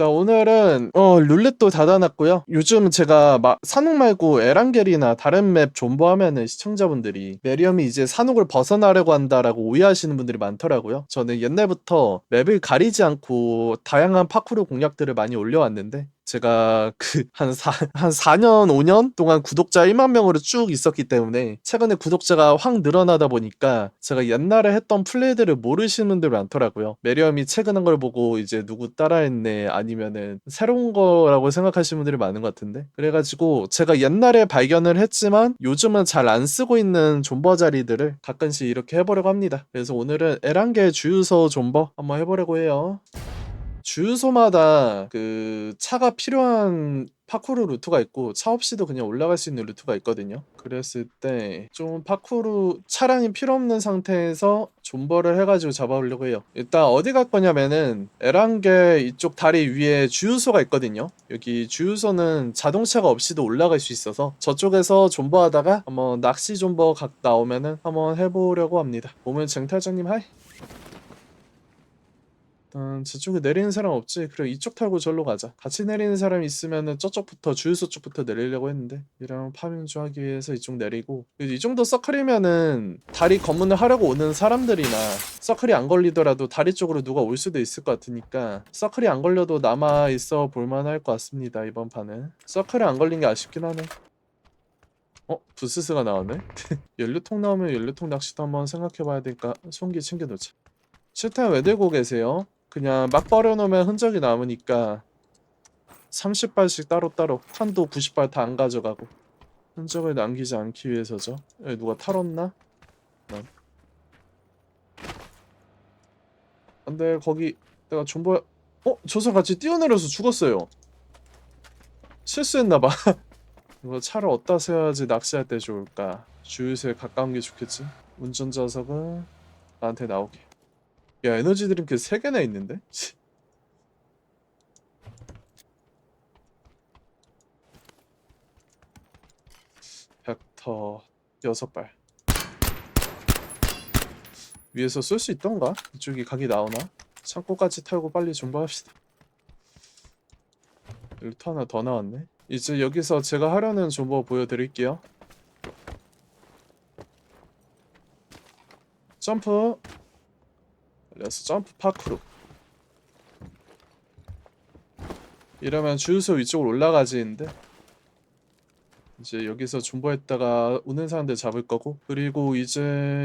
일단 오늘은 어 룰렛도 닫아놨고요. 요즘 제가 막 산옥 말고 에란겔이나 다른 맵 존버하면은 시청자분들이 메리엄이 이제 산옥을 벗어나려고 한다라고 오해하시는 분들이 많더라고요. 저는 옛날부터 맵을 가리지 않고 다양한 파쿠르 공략들을 많이 올려왔는데 제가 그 한 사 한 4년 5년 동안 구독자 1만 명으로 쭉 있었기 때문에 최근에 구독자가 확 늘어나다 보니까 제가 옛날에 했던 플레이들을 모르시는 분들 많더라고요. 메리엄이 최근 한걸 보고 이제 누구 따라했네 아니면은 새로운 거라고 생각하시는 분들이 많은 것 같은데 그래가지고 제가 옛날에 발견을 했지만 요즘은 잘 안 쓰고 있는 존버 자리들을 가끔씩 이렇게 해보려고 합니다. 그래서 오늘은 에란겔 주유소 존버 한번 해보려고 해요. 주유소마다 그 차가 필요한 파쿠르 루트가 있고 차 없이도 그냥 올라갈 수 있는 루트가 있거든요. 그랬을 때 좀 파쿠르 차량이 필요 없는 상태에서 존버를 해가지고 잡아오려고 해요. 일단 어디 갈 거냐면은 에란게 이쪽 다리 위에 주유소가 있거든요. 여기 주유소는 자동차가 없이도 올라갈 수 있어서 저쪽에서 존버하다가 한번 낚시 존버 각 나오면은 한번 해보려고 합니다. 보면 쟁탈장님 하이. 일단 저쪽에 내리는 사람 없지. 그래 이쪽 타고 절로 가자. 같이 내리는 사람 있으면은 저쪽부터 주유소 쪽부터 내리려고 했는데 이랑 파밍 좀 하기 위해서 이쪽 내리고 이 정도 서클이면은 다리 검문을 하려고 오는 사람들이나 서클이 안 걸리더라도 다리 쪽으로 누가 올 수도 있을 것 같으니까 서클이 안 걸려도 남아 있어 볼만할 것 같습니다 이번 판은 서클이 안 걸린 게 아쉽긴 하네. 어? 부스스가 나왔네? 연료통 나오면 연료통 낚시도 한번 생각해봐야 되니까 손기 챙겨놓자. 실탄 왜 들고 계세요? 그냥 막 버려놓으면 흔적이 남으니까 30발씩 따로따로 탄도 90발 다 안 가져가고 흔적을 남기지 않기 위해서죠 에, 누가 탈었나? 난. 안돼 거기 내가 존버 어? 저서 같이 뛰어내려서 죽었어요 실수했나봐 이거 차를 어디다 세워야지 낚시할 때 좋을까 주유소에 가까운 게 좋겠지 운전좌석은 나한테 나오게 야 에너지 드링크 3개나 있는데? 치. 벡터 6발 위에서 쏠 수 있던가? 이쪽이 각이 나오나? 창고까지 털고 빨리 존버합시다 루트 하나 더 나왔네 이제 여기서 제가 하려는 존버 보여드릴게요 점프 그래서 점프 파크로. 이러면 주유소 위쪽으로 올라가지는데 이제 여기서 존버했다가 오는 사람들 잡을 거고 그리고 이제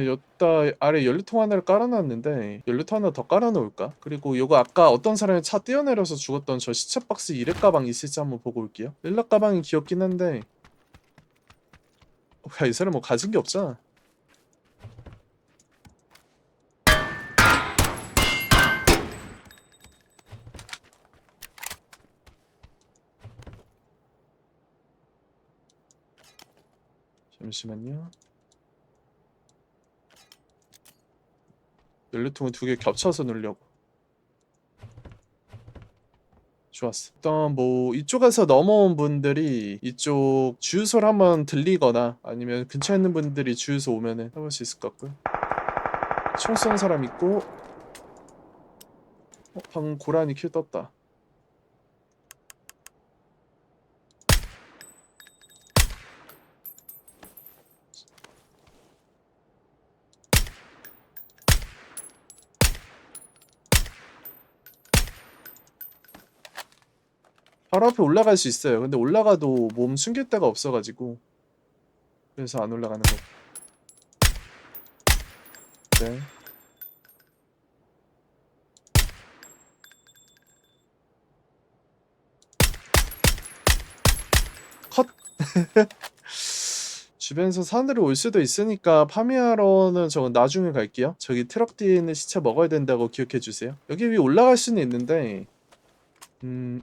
여기다 아래 연료통 하나를 깔아놨는데 연료통 하나 더 깔아놓을까? 그리고 요거 아까 어떤 사람이 차 뛰어내려서 죽었던 저 시체 박스 일렉 가방 있을지 한번 보고 올게요. 일렉 가방이 귀엽긴 한데. 야, 이 사람 뭐 가진 게 없잖아 잠시만요. 연료통을 두 개 겹쳐서 넣으려고. 좋았어. 일단 뭐 이쪽에서 넘어온 분들이 이쪽 주유소를 한번 들리거나 아니면 근처에 있는 분들이 주유소 오면은 해볼 수 있을 것 같고요. 총 쏘는 사람 있고 어, 방금 고라니 킬 떴다. 바로 앞에 올라갈 수 있어요. 근데 올라가도 몸 숨길 데가 없어가지고 그래서 안 올라가는 거. 네. 컷. 주변에서 사람들이 올 수도 있으니까 파밍하러는 저건 나중에 갈게요. 저기 트럭 뒤에 있는 시체 먹어야 된다고 기억해 주세요. 여기 위에 올라갈 수는 있는데 음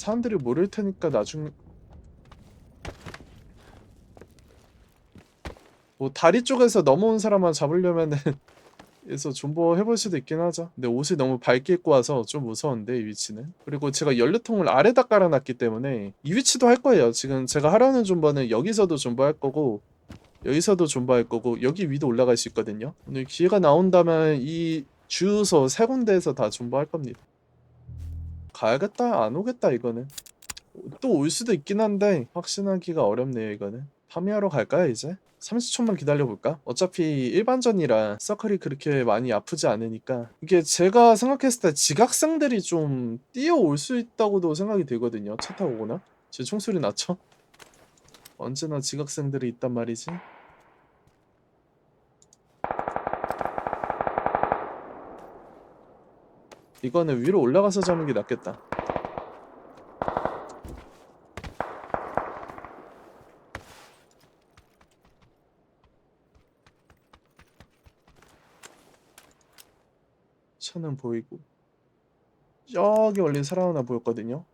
사람들이 모를 테니까 나중 뭐 다리 쪽에서 넘어온 사람만 잡으려면은 에서 존버 해볼 수도 있긴 하죠. 근데 옷이 너무 밝게 입고 와서 좀 무서운데 이 위치는. 그리고 제가 연료통을 아래다 깔아놨기 때문에 이 위치도 할 거예요. 지금 제가 하려는 존버는 여기서도 존버할 거고 여기서도 존버할 거고 여기 위도 올라갈 수 있거든요. 오늘 기회가 나온다면 이 주유소 세 군데에서 다 존버할 겁니다. 가야겠다 안 오겠다 이거는 또 올 수도 있긴 한데 확신하기가 어렵네요 이거는 파미하러 갈까요 이제? 30초만 기다려볼까? 어차피 일반전이라 서클이 그렇게 많이 아프지 않으니까 이게 제가 생각했을 때 지각생들이 좀 뛰어올 수 있다고도 생각이 들거든요 차 타고 오거나 제 총소리 났죠? 언제나 지각생들이 있단 말이지 이거는 위로 올라가서 잡는 게 낫겠다. 차는 보이고. 저기 멀리 사람 하나 보였거든요.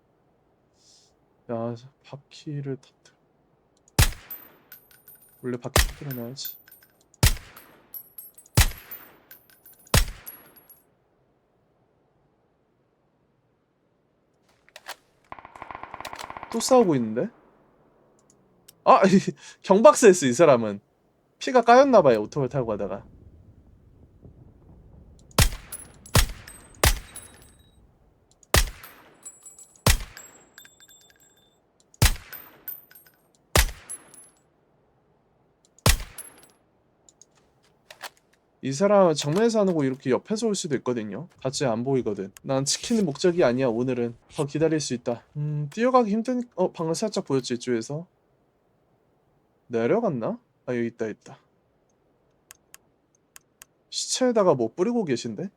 야 바퀴를 터뜨려. 원래 바퀴 터뜨려 놔야지 또 싸우고 있는데? 아 경박스했어 이 사람은 피가 까였나봐요 오토바이 타고 가다가 이 사람 정면에서 하는 거 이렇게 옆에서 올 수도 있거든요. 같이 안 보이거든. 난 치킨이 목적이 아니야. 오늘은 더 기다릴 수 있다. 음, 뛰어가기 힘든. 어, 방금 살짝 보였지 이쪽에서. 내려갔나? 아 여기 있다 있다. 시체에다가 뭐 뿌리고 계신데?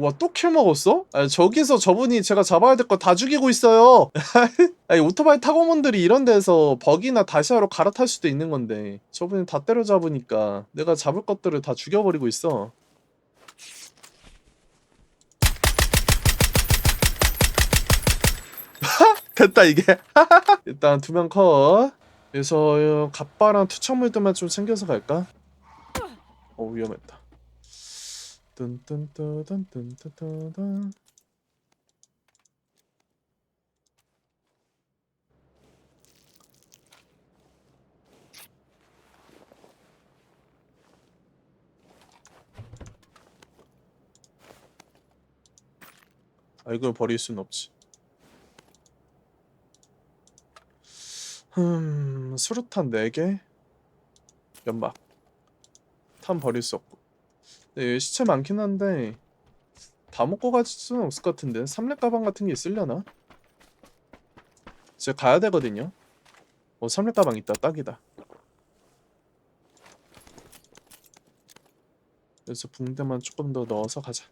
와 또 킬 먹었어? 아 저기서 저분이 제가 잡아야 될 거 다 죽이고 있어요. 아니 오토바이 타고문들이 이런 데서 버기나 다시아로 갈아탈 수도 있는 건데 저분이 다 때려잡으니까 내가 잡을 것들을 다 죽여버리고 있어. 됐다 이게. 일단 두 명 컷. 그래서 갑바랑 투척물들만 좀 챙겨서 갈까? 어 위험했다. 뚠뚠뚠뚠뚠뚠뚠 아 이걸 버릴 순 없지. 음 수류탄 4개? 연막. 탄 버릴 수 없고 네 시체 많긴 한데 다 먹고 갈 수는 없을 것 같은데. 삼렙 가방 같은 게 있으려나? 이제 가야 되거든요. 어 삼렙 가방 있다. 딱이다. 그래서 붕대만 조금 더 넣어서 가자.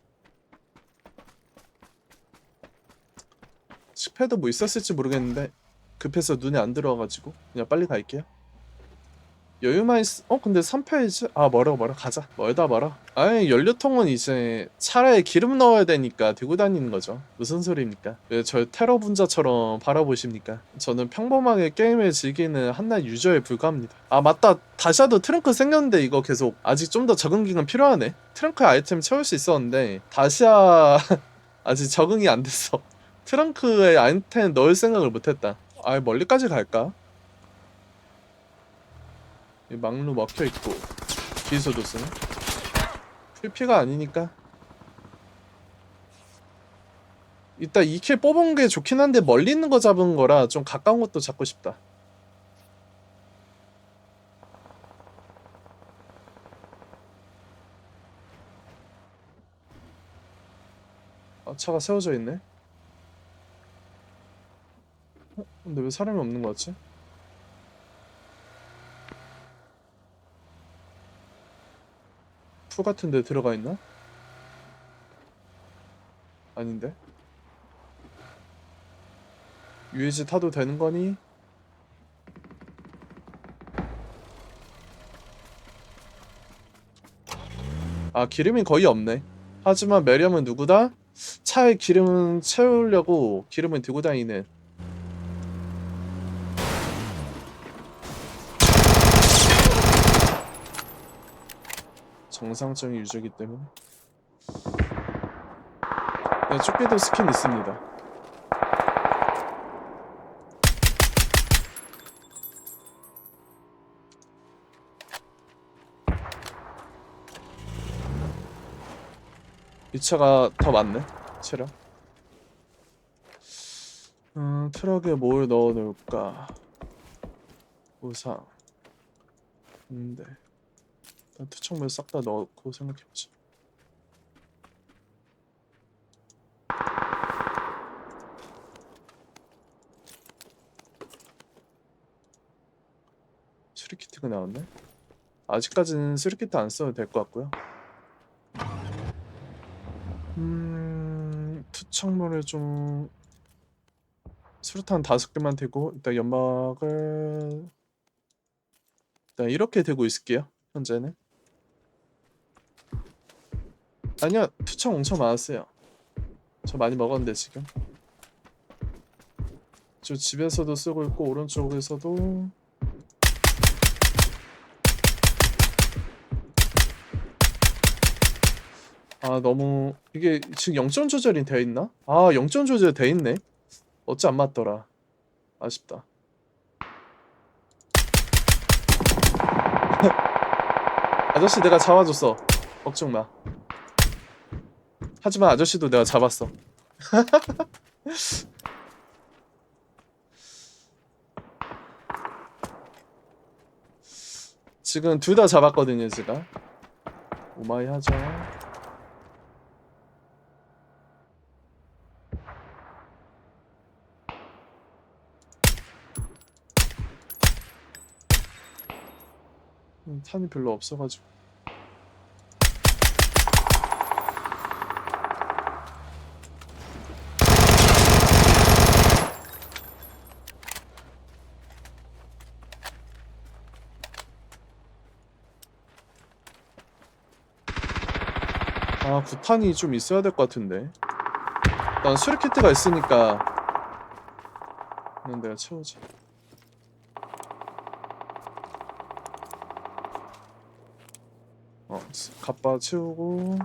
식패드 뭐 있었을지 모르겠는데 급해서 눈에 안 들어와가지고 그냥 빨리 갈게요 여유만 있... 어 근데 3페이지? 아 멀어 멀어. 가자. 멀다 멀어. 아니 연료통은 이제 차라리 기름 넣어야 되니까 들고 다니는 거죠. 무슨 소리입니까? 왜저 테러 분자처럼 바라보십니까? 저는 평범하게 게임을 즐기는 한낱 유저에 불과합니다. 아 맞다. 다시아도 트렁크 생겼는데 이거 계속 아직 좀 더 적응 기간 필요하네. 트렁크에 아이템 채울 수 있었는데 다시아 아직 적응이 안 됐어. 트렁크에 아이템 넣을 생각을 못했다. 아 멀리까지 갈까? 이 막루 먹혀 있고 뒤에서도 쓰네. 필피가 아니니까. 이따 2킬 뽑은 게 좋긴 한데 멀리 있는 거 잡은 거라 좀 가까운 것도 잡고 싶다. 아, 차가 세워져 있네. 어? 근데 왜 사람이 없는 거 같지? 풀 같은 데 들어가 있나? 아닌데? UAG 타도 되는 거니? 아 기름이 거의 없네 하지만 매렴은 누구다? 차에 기름 채우려고 기름을 들고 다니는 정상적인 유저이기 때문에 네, 쫓기도 스킨 있습니다 이 차가 더 많네 체력 음, 트럭에 뭘 넣어 놓을까? 우상. 근데 일단 투척물 싹 다 넣고 생각해보자. 수리키트가 나왔네? 아직까지는 수리키트 안 써도 될 것 같고요. 음, 투척물을 좀 수류탄 다섯 개만 대고 일단 연막을 일단 이렇게 대고 있을게요. 현재는 아니요 투척 엄청 많았어요. 저 많이 먹었는데 지금 저 집에서도 쓰고 있고 오른쪽에서도 아 너무 이게 지금 0점 조절이 되어 있나? 아 0점 조절 돼 있네. 어찌 안 맞더라. 아쉽다. 아저씨 내가 잡아줬어. 걱정 마. 하지만 아저씨도 내가 잡았어. 지금 둘 다 잡았거든요, 제가. 오마이 하죠. 음, 탄이 별로 없어가지고. 아, 구탄이 좀 있어야 될 것 같은데. 난 수리키트가 있으니까. 그냥 내가 채우지. 어, 갑바 채우고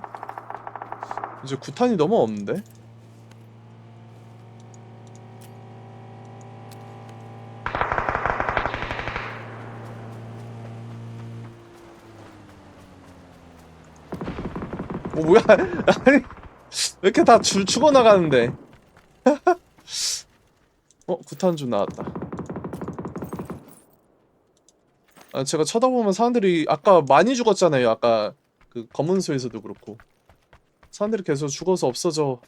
이제 구탄이 너무 없는데? 어 뭐야? 아니 왜 이렇게 다 주, 죽어나가는데? 어 구탄 좀 나왔다. 아, 제가 쳐다보면 사람들이 아까 많이 죽었잖아요. 아까 그 검은소에서도 그렇고 사람들이 계속 죽어서 없어져.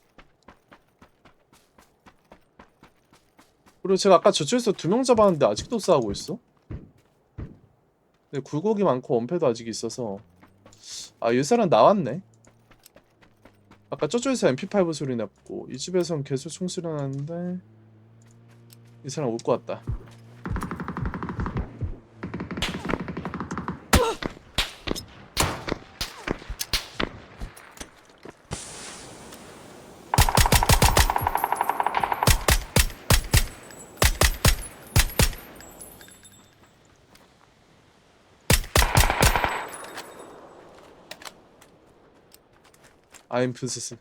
그리고 제가 아까 저쪽에서 두 명 잡았는데 아직도 싸우고 있어. 근데 굴곡이 많고 원패도 아직 있어서 아 이 사람 나왔네. 아까 저쪽에서 MP5 소리 났고 이 집에선 계속 총소리 나는데 이 사람 올 것 같다. 아임 프스스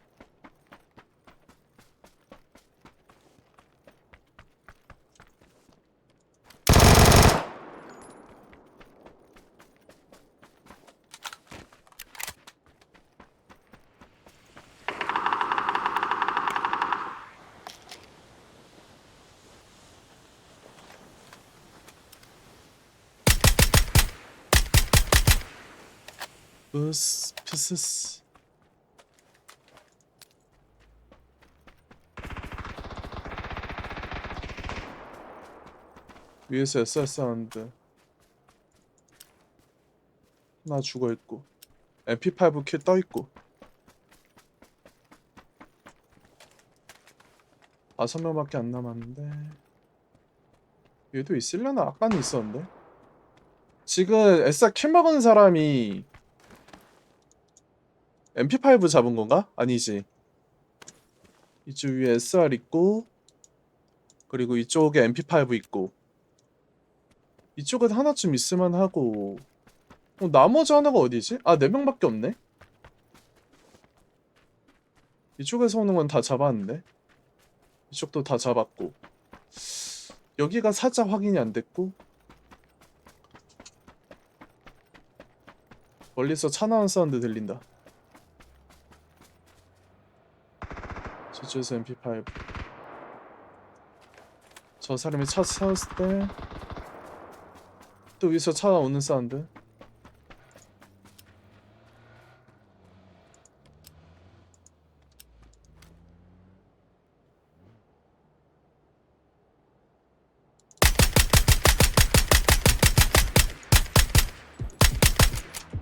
으스 프스스 위에서 사운드. 하나 죽어있고. MP5 킬 떠있고. 다섯 명밖에 안 남았는데. 얘도 있으려나? 아까는 있었는데. 지금 SR 킬 먹은 사람이 MP5 잡은 건가? 아니지. 이쪽 위에 SR 있고 그리고 이쪽에 MP5 있고 이쪽은 하나쯤 있을만 하고. 어, 나머지 하나가 어디지? 아, 네 명밖에 없네? 이쪽에서 오는 건 다 잡았는데? 이쪽도 다 잡았고. 여기가 살짝 확인이 안 됐고. 멀리서 차 나온 사운드 들린다. 저쪽에서 MP5 저 사람이 차 세웠을 때 또 위에서 차 오는 사운드.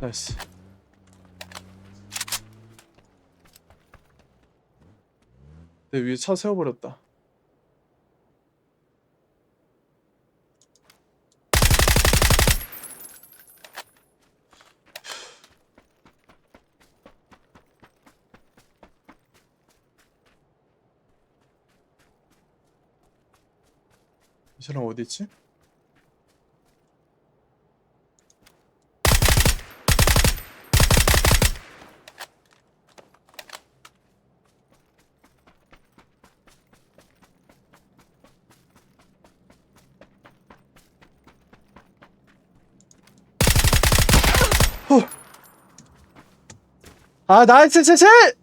나이스. 내 위에 차 세워버렸다 이 사람 어디 있지? 아 나이스 셋셋